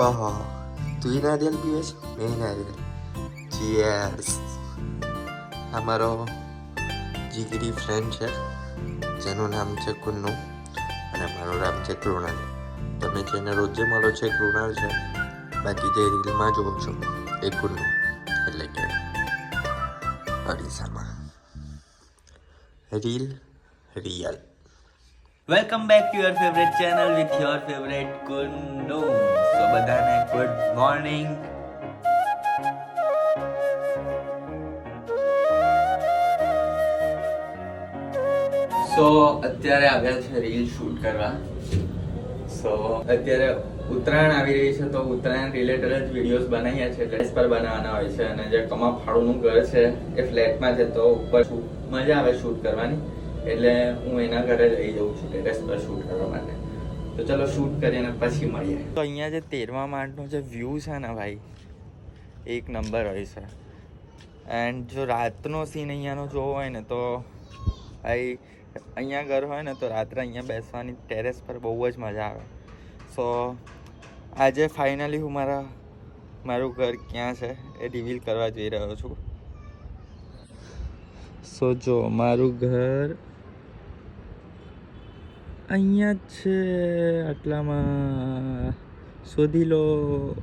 ઓહો. તું નારિયેલ પીવે છે? મેં નારિયેલ ચીયર્સ અમારો જીગરી ફ્રેન્ડ છે. જેનું નામ છે કુન્નુ અને મારું નામ છે કૃણાલ. તમે જેને રોજે મળો છે કૃણાલ છે. બાકી જે રીલમાં જોવો છો એ કુન્નુ. એટલે કે અરીસામાં reel real. Welcome back to your favourite channel with your favourite Kunnu. So બધાને ગુડ મોર્નિંગ સો અત્યારે આવ્યા છે રીલ શૂટ કરવા. સો અત્યારે ઉત્તરાયણ આવી રહી છે, તો ઉત્તરાયણ રિલેટેડ જ વિડીયોઝ બનાવ્યા છે. ગેસ પર બનાવવાના હોય છે અને જે કમા ફાળુનું ઘર છે એ ફ્લેટમાં છે, તો ઉપર મજા આવે શૂટ કરવાની. એટલે હું એના ઘરે લઈ જઉં છું ટેરેસ પર શૂટ કરવા માટે. તો ચલો શૂટ કરીને પછી મળીએ. તો અહીંયા જે તેરમા માળનો જે વ્યૂ છે ને ભાઈ, એક નંબર હોય છે. એન્ડ જો રાતનો સીન અહીંયાનો જોવો હોય ને તો ભાઈ, અહીંયા ઘર હોય ને તો રાત્રે અહીંયા બેસવાની ટેરેસ પર બહુ જ મજા આવે. સો આજે ફાઇનલી હું મારા, મારું ઘર ક્યાં છે એ રિવીલ કરવા જઈ રહ્યો છું. સો જો મારું ઘર અહીંયા જ છે આટલામાં. શોધી લો.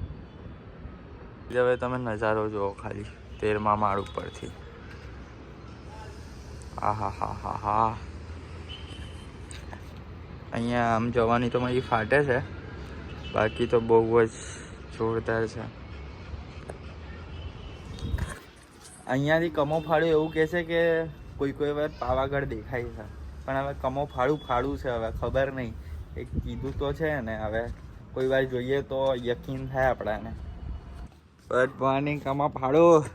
હવે તમે નજારો જુઓ ખાલી. તેરમા માળ ઉપરથી. આહા, હા હા હા. અહીંયા આમ જવાની તો મારી ફાટે છે. બાકી તો બહુ જ જોરદાર છે. અહીંયાથી કમો ફાળું એવું કહે છે કે કોઈ કોઈ વાર પાવાગઢ દેખાય છે. પણ હવે કમો ફાળું ફાળું છે હવે ખબર નહીં. એ કીધું તો છે ને હવે કોઈ વાર જોઈએ તો યકીન થાય આપણાને. બટ મોર્નિંગ કમો ફાળું.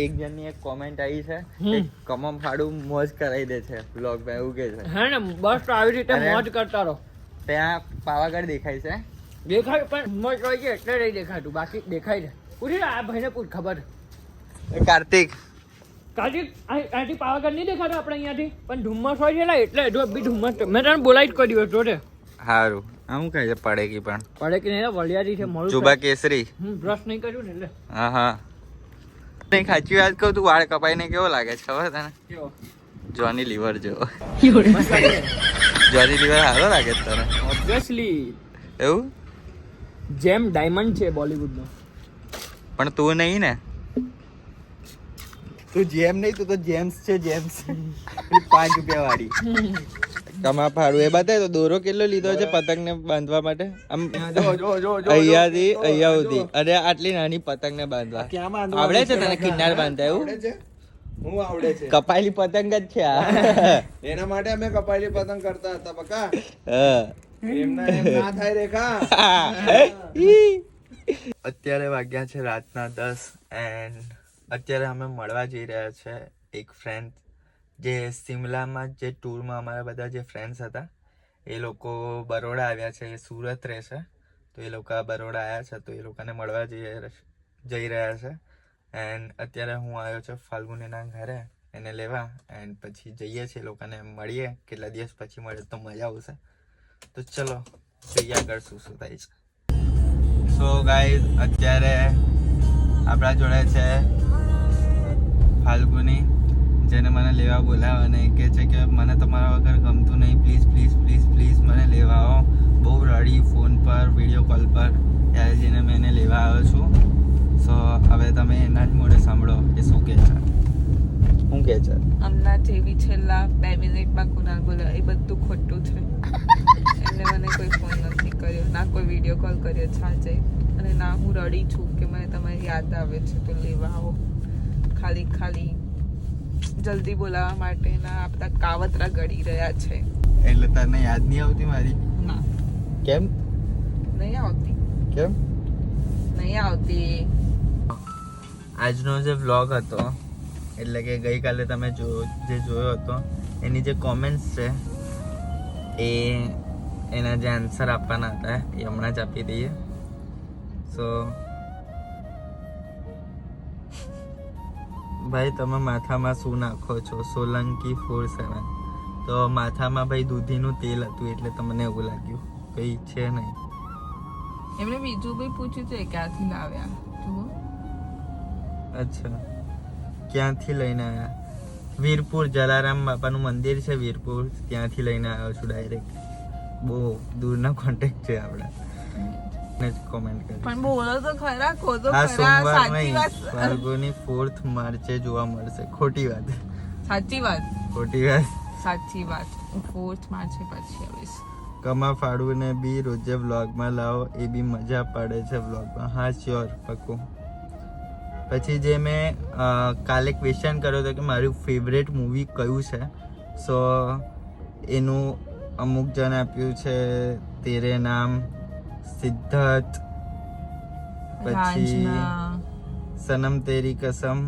એક જણની એક કોમેન્ટ આવી છે. કમમ ફાડું મોજ કરાવી દે છે બ્લોગમાં એવું કે છે. હે ને બસ આવી રીતે મોજ કરતા રહો. ત્યાં પાવાગઢ દેખાય છે. દેખાય પણ મોજ હોય છે એટલે નહીં દેખાતું. બાકી દેખાય છે. પૂછી આ ભાઈને પૂછ ખબર. કાર્તિક. કાજી અહીંથી પાવાગઢ નહીં દેખાતો આપણે અહીંયાથી? પણ ધુમ્મસ હોય છે ને એટલે જો બી ધુમ્મસ મેં તને બોલાવી જ કર્યું હતું રે. સારું આમ કહે છે પડેકી પણ. પડે કે નહીં વલિયારી છે મળું જુબા કેસરી. હું બ્રશ નહીં કર્યું ને એટલે. હા હા. નહીં સાચી વાત કહું તું વાળ કપાઈને કેવો લાગે છે ખબર તને? કેવો? જોની લીવર જેવો. જોની લીવર સારો લાગે છે તને. ઓબ્વિયસલી એવું? જેમ ડાયમંડ છે બોલિવૂડનો. પણ તું નહીં ને. તું જેમ નહીં તું તો જેમ્સ છે જેમ્સ. પાંચ રૂપિયા વાળી કમા ભાડું એ બતાય તો દોરો કેટલો લીધો છે પતંગ ને બાંધવા માટે? આમ અહીંયાથી અહીંયા સુધી. અને આટલી નાની પતંગ ને બાંધવા આવડે છે તને કિન્નાર બાંધતા એવું? હું આવડે છે. કપાયેલી પતંગ જ છે આ. એના માટે અમે કપાયેલી પતંગ કરતા હતા બકા. એમના એમ ના થાય રેખા. અત્યારે વાગ્યા છે રાતના દસ એન્ડ અત્યારે અમે મળવા જઈ રહ્યા છે એક ફ્રેન્ડ જે શિમલામાં જે ટૂરમાં અમારા બધા જે ફ્રેન્ડ્સ હતા, એ લોકો બરોડા આવ્યા છે, એ સુરત રહે છે તો એ લોકો બરોડા આવ્યા છે, તો એ લોકોને મળવા જઈ જઈ રહ્યા છે. એન્ડ અત્યારે હું આવ્યો છું ફાલ્ગુનીના ઘરે, એને લેવા. એન્ડ પછી જઈએ છીએ લોકોને મળીએ. કેટલા દિવસ પછી મળે તો મજા આવશે. તો ચલો, જઈએ આગળ શું શું થાય છે. સો ગાઈઝ અત્યારે આપણા જોડે છે ફાલ્ગુની, જેને મને લેવા બોલાવે અને કહે છે કે મને તમારા વગર ગમતું નહીં. પ્લીઝ પ્લીઝ પ્લીઝ પ્લીઝ મને લેવા આવો. બહુ રડી ફોન પર વીડિયો કોલ પર. ત્યારે જઈને મેં એને લેવા આવ્યો છું. સો હવે તમે એના જ મોઢે સાંભળો એ શું કહે છે. શું કહે છે? હમણાં જેવી છેલ્લા બે મિનિટમાં કુનાલ બોલ્યો એ બધું ખોટું છે. એમને મને કોઈ ફોન નથી કર્યો, ના કોઈ વીડિયો કોલ કર્યો છે આજે અને ના, હું રડી છું કે મને તમારી યાદ આવે છે, તો લેવા આવો. ખાલી ખાલી જલ્દી બોલાવવા માટેના આ બધા કાવતરા ગળી રહ્યા છે. એટલે તને યાદ નહીં આવતી મારી? ના. કેમ? નહીં આવતી. કેમ? નહીં આવતી. આજનો જે વ્લોગ હતો એટલે કે ગઈકાલે તમે જો જે જોયો હતો એની જે કોમેન્ટ્સ છે એ એના જે આન્સર આપવાના હતા એ હમણાં જ આપી દઈએ. સો ભાઈ તમે માથામાં શું નાખો છો? Solanki four seven. તો માથામાં ભાઈ દૂધીનું તેલ હતું એટલે તમને એવું લાગ્યું. કઈ છે નહીં. એમણે બીજું ભાઈ પૂછ્યું છે? ક્યાંથી લાવ્યા? જુઓ. અચ્છા. ક્યાંથી લઈને આવ્યા વીરપુર જલારામ બાપાનું મંદિર છે વીરપુર. ત્યાંથી લઈને આવ્યો છું ડાયરેક્ટ. બહુ દૂરના કોન્ટેક્ટ છે આપણા. પણ બોલો તો ખરા કો તો આ ખરા સાચી વાત. ફાલ્ગુની ફોર્થ માર્ચે જોવા મળશે. ખોટી વાત. સાચી વાત. ખોટી વાત. સાચી વાત. 4th માર્ચે પછી આવીશ. કમા ફાડુને બી રોજે વ્લોગમાં લાવો એ બી મજા પડે છે વ્લોગમાં હા શ્યોર પક્કું. પછી જે મેં કાલે ક્વેશ્ચન કર્યો હતો કે મારું ફેવરેટ મૂવી કયું છે? સો એનું અમુક જણ આપ્યું છે તેરે નામ સિદ્ધાર્થ પછી સનમ તેરી કસમ.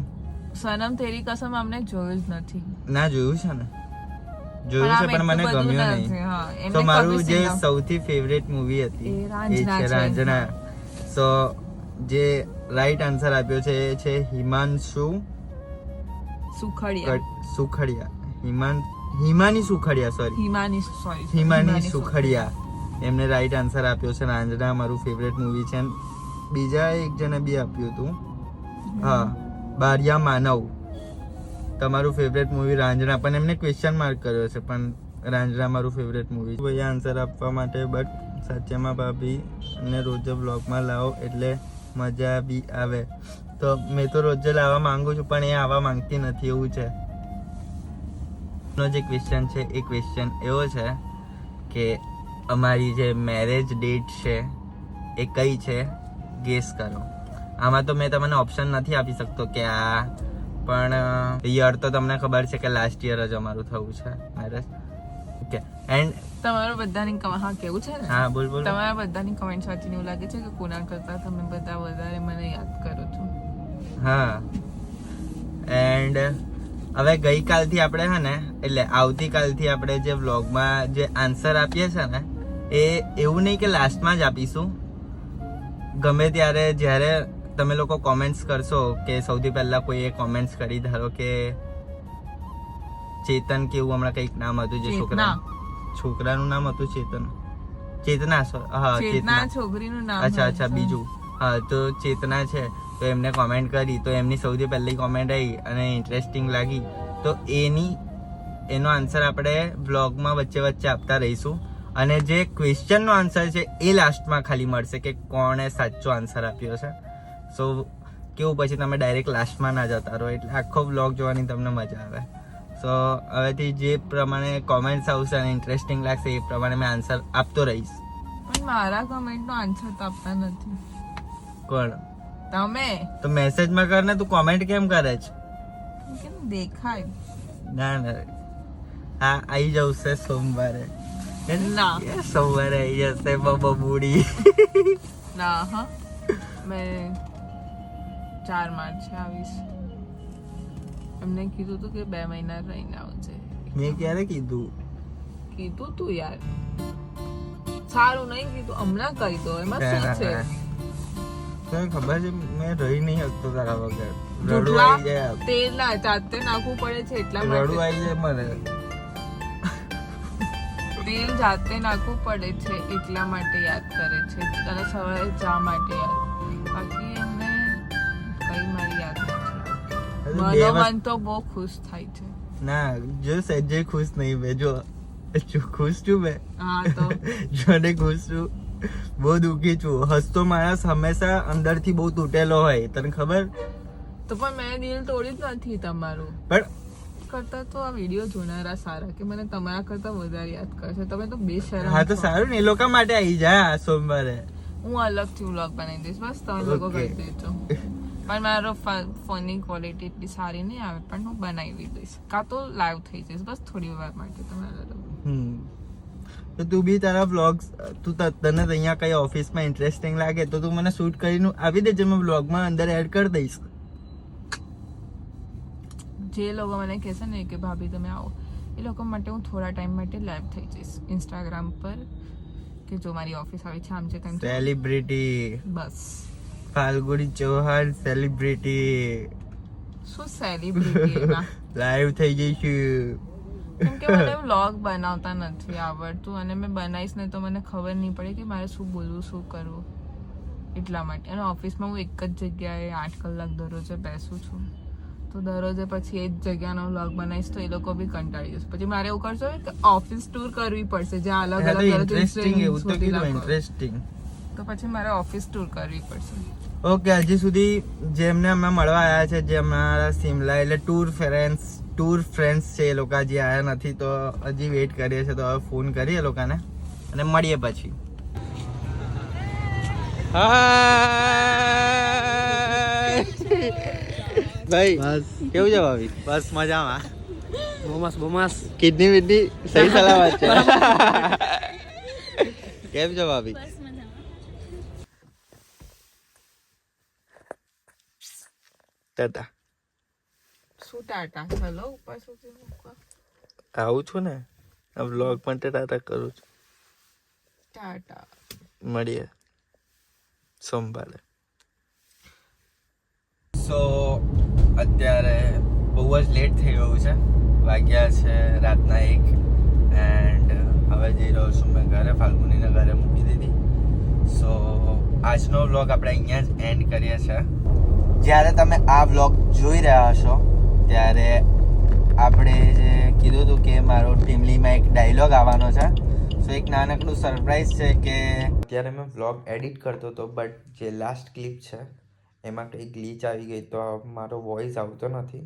સનમ તેરી કસમ અમને જોયું જ નથી. ના જોયું છે ને? જોયું છે પણ મને ગમ્યું નહીં. તો મારું જે સૌથી ફેવરેટ મૂવી હતી એ છે રાંઝણા સો જે રાઈટ આન્સર આપ્યો છે એ છે હિમાંશુ સુખડિયા. સુખડિયા. હિમાન Himani Sukhadia sorry Himani sorry Himani Sukhadia. એમને રાઈટ આન્સર આપ્યો છે. રાંઝણા મારું ફેવરેટ મૂવી છે. બીજા એક જણે બી આપ્યું હતું. હા, બારિયા માનવ. તમારું ફેવરેટ મૂવી રાંઝણા પણ એમને ક્વેશ્ચન માર્ક કર્યો છે, પણ રાંઝણા મારું ફેવરેટ મૂવી ભાઈ આન્સર આપવા માટે બટ સાચેમાં ભાભી અને રોજે બ્લોગમાં લાવો, એટલે મજા બી આવે. તો મેં તો રોજે લાવવા માંગુ છું, પણ એ આવવા માંગતી નથી, એવું છે. નો જે ક્વેશ્ચન છે એ ક્વેશ્ચન એવો છે કે અમારી જે મેરેજ ડેટ છે એ કઈ છે ગેસ કરો. આમાં તો મેં તમને ઓપ્શન નથી આપી શકતો કે આ પણ યર તો તમને ખબર છે કે લાસ્ટ યર જ અમારું થયું છે મેરેજ ઓકે એન્ડ તમારું બધાની હા કેવું છે ને? હા બોલ બોલ. તમારા બધાની કમેન્ટ વાંચીને એવું લાગે છે કે કોના કરતા તમે બધા વધારે મને યાદ કરો છો? હા. એન્ડ હવે ગઈકાલથી આપણે છે ને એટલે આવતીકાલથી આપણે જે વ્લોગમાં જે આન્સર આપીએ છે ને એ એવું નહીં કે લાસ્ટમાં જ આપીશું. ગમે ત્યારે જ્યારે તમે લોકો કોમેન્ટ્સ કરશો કે સૌથી પહેલા કોઈએ કોમેન્ટ્સ કરી ધારો કે ચેતન કેવું હમણાં કંઈક નામ હતું જે છોકરા છોકરાનું. નામ હતું ચેતન. ચેતના હા ચેતના ચેતના. છોકરીનું નામ અચ્છા અચ્છા બીજું. હા તો ચેતના છે. તો એમને કોમેન્ટ કરી તો એમની સૌથી પહેલી કોમેન્ટ આવી અને ઇન્ટરેસ્ટિંગ લાગી. તો એની એનો આન્સર આપણે બ્લોગમાં વચ્ચે વચ્ચે આપતા રહીશું. અને જે ક્વેશ્ચનનો આન્સર છે એ લાસ્ટમાં ખાલી મળશે કે કોણે સાચો આન્સર આપ્યો છે. સો કેવું પછી તમે ડાયરેક્ટ લાસ્ટમાં ના જતા રહો એટલે આખો બ્લોગ જોવાની તમને મજા આવે. સો હવેથી જે પ્રમાણે કોમેન્ટ્સ આવશે અને ઇન્ટરેસ્ટિંગ લાગશે એ પ્રમાણે મેં આન્સર આપતો રહીશ. પણ મારા કોમેન્ટનો આન્સર તો આપતા નથી. કોણ? તમે? તો મેસેજમાં કર ને તું કોમેન્ટ કેમ કરે છે? કેમ દેખાય? ના ના. હા આવી જશે સોમવારે. ના. એ સોમવારે આવી જશે બાબા બુડી. ના હા. મેં ચાર માર્ચે આવીશ. એમને કીધું હતું કે બે મહિના રહીને આવજે. મેં ક્યારે કીધું? કીધું તું યાર. સારું નહીં કીધું હમણાં કહી દો એમાં શું છે? તને ખબર છે મેં રહી નહીં શકતો તારા વગર. રડવા આવી જાય. તેલ ના જાતે નાખવું પડે છે એટલા રડું માટે. આવી જાય મને. તેલ જાતે નાખવું પડે છે એટલા માટે યાદ કરે છે. અને સવારે ચા માટે યાદ. બાકી એમને કઈ મારી યાદ નથી. બે તો બહુ ખુશ થાય છે. ના જો સજ્જે ખુશ નહીં બે જો ખુશ છું બે હા તો? જોને ખુશ છું. બહુ દુઃખી છું. હસતો માણસ હંમેશા અંદરથી બહુ તૂટેલો હોય. તને ખબર? તો પણ મેં દિલ તોડ્યું જ નથી તમારું. પણ કરતા તો આ વીડિયો જોનારા સારા કે મને તમારા કરતા વધારે યાદ કરશે. તમે તો બે શરમ હા તો સારું ને એ લોકો માટે આવી જા આ સોમવારે. હું અલગથી વ્લોગ બનાવી દઈશ. બસ તમે લોકો. કરી દેજો. પણ મારો ફોનની ક્વોલિટી એટલી સારી નહીં આવે પણ હું બનાવી દઈશ. કાં તો લાઈવ થઈ જઈશ. બસ થોડી વાર માટે તમારા હમ. તો તું બી તારા વ્લોગ્સ તું તને અહીંયા કઈ ઓફિસમાં ઇન્ટરેસ્ટિંગ લાગે તો તું મને શૂટ કરીને આવી દેજે. મેં વ્લોગમાં અંદર એડ કરી દઈશ. જે લોકો મને કહેશે ને કે ભાભી તમે આવો. એ લોકો માટે હું થોડા ટાઈમ માટે લાઈવ થઈ જઈશ ઇન્સ્ટાગ્રામ પર કે જો મારી ઓફિસ આવી છે આમ છે તેમ સેલિબ્રિટી બસ. ફાલગુડી ચૌહાણ સેલિબ્રિટી શું સેલિબ્રિટી લાઈવ થઈ જઈશું. કેમ કે મને વ્લોગ બનાવતા નથી આવડતું અને મેં બનાવીશ ને તો મને ખબર નહીં પડે કે મારે શું બોલવું શું કરવું. એટલા માટે. અને ઓફિસમાં હું એક જ જગ્યાએ આઠ કલાક દરરોજે બેસું છું. તો દરરોજે પછી એ જ જગ્યાનો વ્લોગ બનાવીશ તો એ લોકો બી કંટાળી જશે. પછી મારે એવું કરશો કે ઓફિસ ટૂર કરવી પડશે જ્યાં અલગ અલગ ઇન્ટરેસ્ટિંગ એવું તો કીધું ઇન્ટરેસ્ટિંગ તો પછી મારે ઓફિસ ટૂર કરવી પડશે. ઓકે હજી સુધી જેમને અમે મળવા આવ્યા છે જે અમારા સિમલા એટલે ટૂર ફ્રેન્ડ્સ ટૂર ફ્રેન્ડ્સ છે એ લોકો હજી આવ્યા નથી તો હજી વેઇટ કરીએ છીએ તો હવે ફોન કરીએ એ લોકોને અને મળીએ પછી. ભાઈ કેવું છે ભાભી? બસ મજામાં. બોમાસ બોમાસ. કિડની વિડની સહી સલામત છે. કેમ છો ભાભી? ટાટા શું ટાટા? હેલો ઉપર સુધી મૂકવા. આવું છું ને આ વ્લોગ પણ ટાટા કરું છું. ટાટા. મળીએ સોમવારે. સો અત્યારે બહુ જ લેટ થઈ ગયું છે. વાગ્યા છે રાતના એક. એન્ડ હવે જઈ રહ્યો છું મેં ઘરે, ફાલ્ગુનીને ઘરે મૂકી દીધી. સો આજનો વ્લોગ આપણે અહીંયા જ એન્ડ કરીએ છીએ. જ્યારે તમે આ વ્લોગ જોઈ રહ્યા હશો, ત્યારે આપણે જે કીધું હતું કે મારો ટીમલીમાં એક ડાયલોગ આવવાનો છે. સો એક નાનકડું સરપ્રાઈઝ છે કે અત્યારે મેં વ્લોગ એડિટ કરતો હતો બટ જે લાસ્ટ ક્લિપ છે એમાં કંઈ ગ્લીચ આવી ગઈ તો મારો વોઇસ આવતો નથી.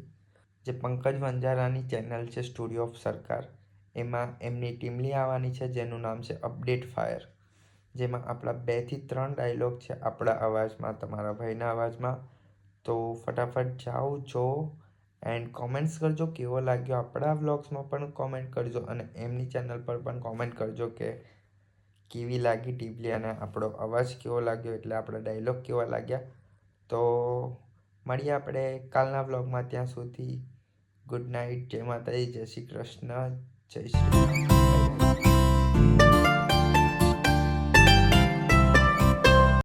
જે પંકજ વંજારાની ચેનલ છે સ્ટુડિયો ઓફ સરકાર એમાં એમની ટીમલી આવવાની છે, જેનું નામ છે અપડેટ ફાયર જેમાં આપણા બેથી ત્રણ ડાયલોગ છે આપણા અવાજમાં, તમારા ભાઈના અવાજમાં. તો ફટાફટ જાઓ, જો. એન્ડ કોમેન્ટ્સ કરજો, કેવો લાગ્યો આપણા વ્લોગ્સમાં પણ કોમેન્ટ કરજો અને એમની ચેનલ પર પણ કોમેન્ટ કરજો કે કેવી લાગી ટીપલી અને આપણો અવાજ કેવો લાગ્યો, એટલે આપણા ડાયલોગ કેવા લાગ્યા. તો મળીએ આપણે કાલના બ્લોગમાં ત્યાં સુધી ગુડ નાઇટ જય માતાજી. જય શ્રી કૃષ્ણ. જય શ્રી